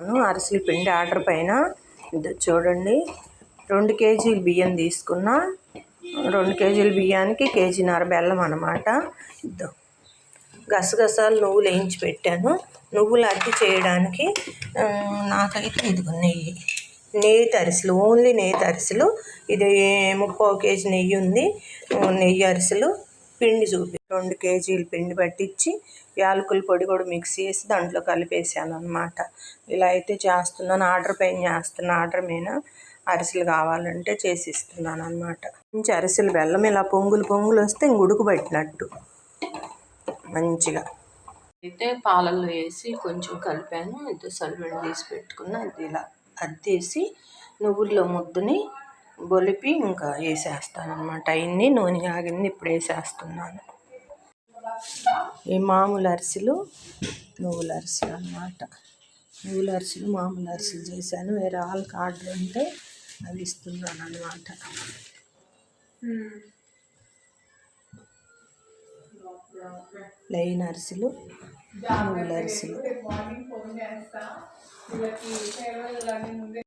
అరిసెల పిండి ఆర్డర్ పైన చూడండి. రెండు కేజీలు బియ్యం తీసుకున్నా. రెండు కేజీల బియ్యానికి కేజీన్నర బెల్లం అనమాట ఇద్దో. గసగసాలు నువ్వులు వేయించి పెట్టాను. నువ్వులు అద్దె చేయడానికి నాకైతే ఇదిగో నెయ్యి. నెయ్యి అరిసెలు ఓన్లీ నెయ్యి అరిసెలు ఇది ముప్పై కేజీ నెయ్యి ఉంది. నెయ్యి అరిసెలు. పిండి చూపి రెండు కేజీలు పిండి పట్టించి యాలకుల పొడి కూడా మిక్స్ చేసి దాంట్లో కలిపేసాను అనమాట ఇలా అయితే చేస్తున్నాను. ఆర్డర్ పైన చేస్తున్న ఆర్డర్ మీద అరిసెలు కావాలంటే చేసి ఇస్తున్నాను అనమాట మంచి అరిసెలు బెల్లం ఇలా పొంగులు పొంగులు వస్తే ఇంక ఉడుకుబట్టినట్టు మంచిగా. అయితే పాలల్లో వేసి కొంచెం కలిపాను. ఇది సలివిడి తీసి పెట్టుకున్న. అది ఇలా అద్దేసి నువ్వుల్లో ముద్దని బొలిపి ఇంకా వేసేస్తానమాట అయింది నూనె ఆగింది ఇప్పుడు వేసేస్తున్నాను. ఈ మామూలు అరిసెలు నువ్వుల అరిసెలు అన్నమాట. నువ్వుల అరిసెలు మామూలు అరిసెలు చేశాను. వేరే వాళ్ళకి ఆర్డర్ ఉంటే అవి ఇస్తున్నాను అనమాట ప్లెయిన్ అరిసెలు నువ్వుల అరిసెలు.